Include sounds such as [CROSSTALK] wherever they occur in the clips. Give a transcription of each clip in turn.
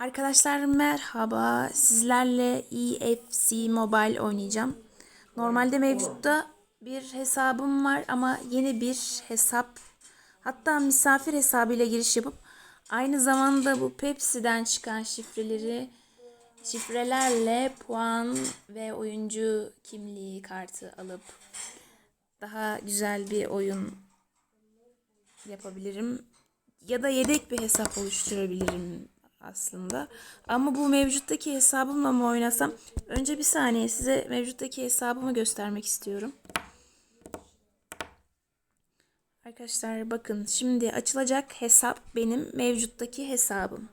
Arkadaşlar merhaba. Sizlerle EFC Mobile oynayacağım. Normalde mevcutta bir hesabım var ama yeni bir hesap. Hatta misafir hesabıyla giriş yapıp aynı zamanda bu Pepsi'den çıkan şifreleri şifrelerle puan ve oyuncu kimliği kartı alıp daha güzel bir oyun yapabilirim. Ya da yedek bir hesap oluşturabilirim aslında. Ama bu mevcuttaki hesabımla mı oynasam? Önce bir saniye size mevcuttaki hesabımı göstermek istiyorum. Arkadaşlar bakın şimdi açılacak hesap benim mevcuttaki hesabım.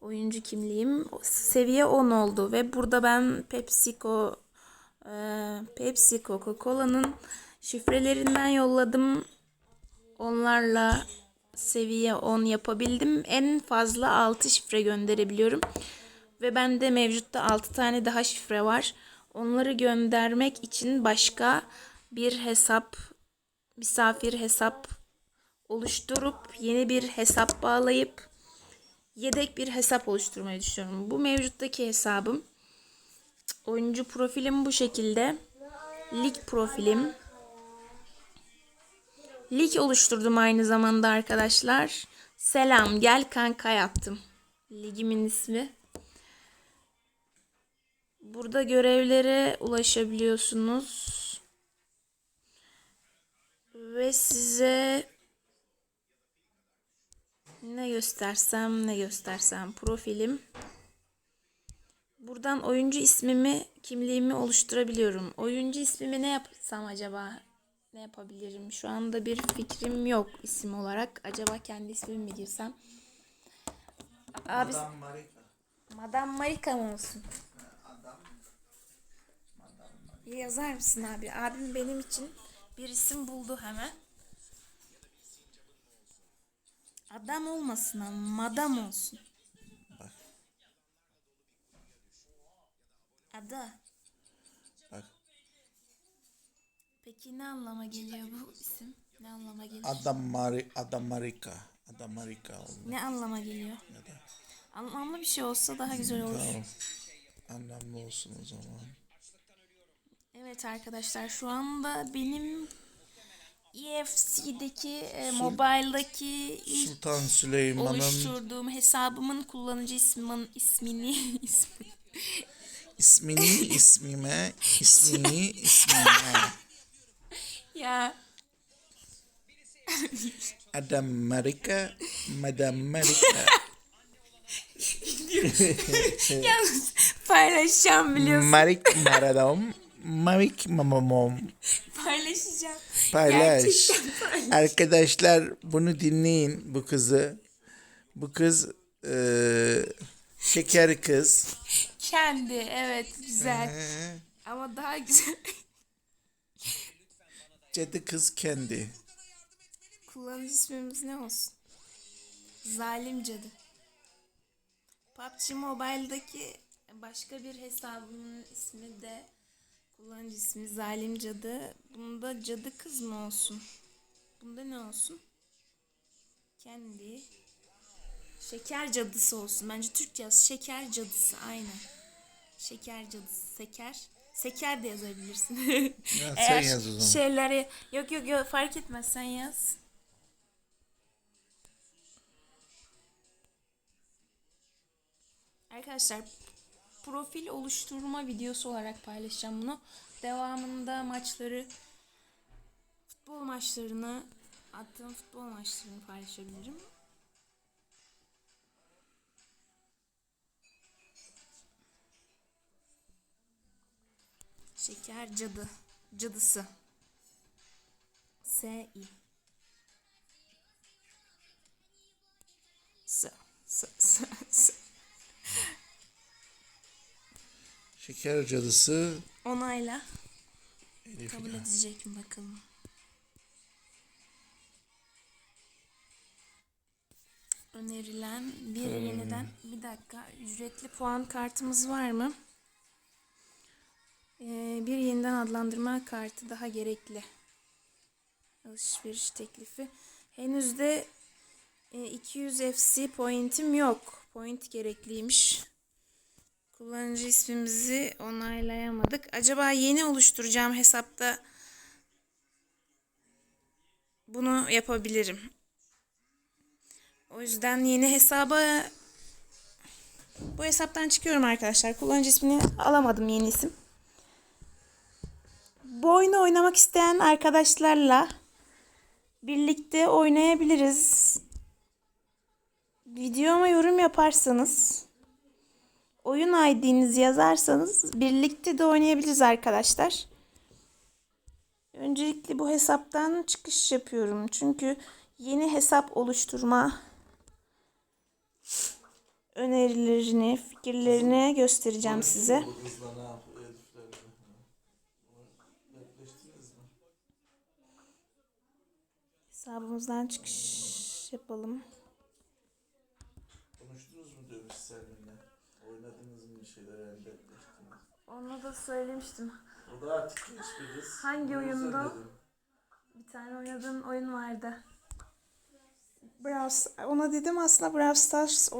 Oyuncu kimliğim seviye 10 oldu ve burada ben PepsiCo e, Pepsi Coca-Cola'nın şifrelerinden yolladım. Onlarla seviye 10 yapabildim. En fazla 6 şifre gönderebiliyorum. Ve bende mevcutta 6 tane daha şifre var. Onları göndermek için başka bir hesap, misafir hesap oluşturup yeni bir hesap bağlayıp yedek bir hesap oluşturmayı düşünüyorum. Bu mevcuttaki hesabım. Oyuncu profilim bu şekilde. Lig profilim. Lig oluşturdum aynı zamanda arkadaşlar. Selam gel kanka yaptım. Ligimin ismi. Burada görevlere ulaşabiliyorsunuz. Ve size ne göstersem ne göstersem profilim. Buradan oyuncu ismimi, kimliğimi oluşturabiliyorum. Oyuncu ismimi ne yapsam acaba? Ne yapabilirim? Şu anda bir fikrim yok isim olarak. Acaba kendi ismimi mi girsem? Abi Adam Marika. Madame Marika mı olsun? Yazar mısın abi? Abim benim için bir isim buldu hemen. Adam olmasın ama madam olsun. Ada. Peki ne anlama geliyor bu isim? Ne anlama geliyor? Adam Mari Adam Marika. Adam Marika oldu. Ne anlama geliyor? Ya da Anlamlı bir şey olsa daha güzel olur. tamam. Anlamlı olsun o zaman. Evet arkadaşlar şu anda benim EFC'deki, e, mobile'daki ilk Sultan Süleyman'ın oluşturduğum hesabımın kullanıcı ismin ismini [LAUGHS] ismi ismini ismime, ismini ismime. Ya Adam Marika, Madam Marika. [LAUGHS] yalnız paylaşacağım biliyorsun Marik Maradom, Marik Mamamom. paylaşacağım Paylaş. Gerçekten paylaş. Arkadaşlar bunu dinleyin bu kızı. Bu kız eee, şeker kız. kendi evet güzel Ee, ama daha güzel cadı kız kendi. kullanıcı ismimiz ne olsun? Zalim cadı. PUBG Mobile'daki başka bir hesabımın ismi de kullanıcı ismi zalim cadı. Bunda cadı kız mı olsun? Bunda ne olsun? Kendi şeker cadısı olsun. Bence Türkçe yaz. Şeker cadısı. Aynen. Şeker cadısı. Seker seker de yazabilirsin [LAUGHS] Ya, sen Eğer yaz o zaman. şeyleri yok yok yok fark etmez sen yaz. Arkadaşlar profil oluşturma videosu olarak paylaşacağım bunu. Devamında maçları futbol maçlarını attığım futbol maçlarını paylaşabilirim. Şeker cadı. Cadısı. S I. S S S S. Şeker cadısı Onayla. Elif Kabul İlhan. edecek mi bakalım. Önerilen bir yeniden bir dakika ücretli puan kartımız var mı? Ee, bir yeniden adlandırma kartı daha gerekli. Alışveriş teklifi. Henüz de e, 200 FC pointim yok. point gerekliymiş. Kullanıcı ismimizi onaylayamadık. Acaba yeni oluşturacağım hesapta bunu yapabilirim. O yüzden yeni hesaba bu hesaptan çıkıyorum arkadaşlar. Kullanıcı ismini alamadım yeni isim. Bu oyunu oynamak isteyen arkadaşlarla birlikte oynayabiliriz. Videoma yorum yaparsanız, oyun ID'nizi yazarsanız birlikte de oynayabiliriz arkadaşlar. Öncelikle bu hesaptan çıkış yapıyorum. Çünkü yeni hesap oluşturma önerilerini, fikirlerini göstereceğim size. Hesabımızdan çıkış yapalım. Konuştunuz mu dövüş seninle? Oynadınız mı bir şeyler elde etmiştiniz? Onu da söylemiştim. O da artık genç bir kız. Hangi oyunda? Bir tane oynadığım oyun vardı. Brawl, ona dedim aslında Brawl Stars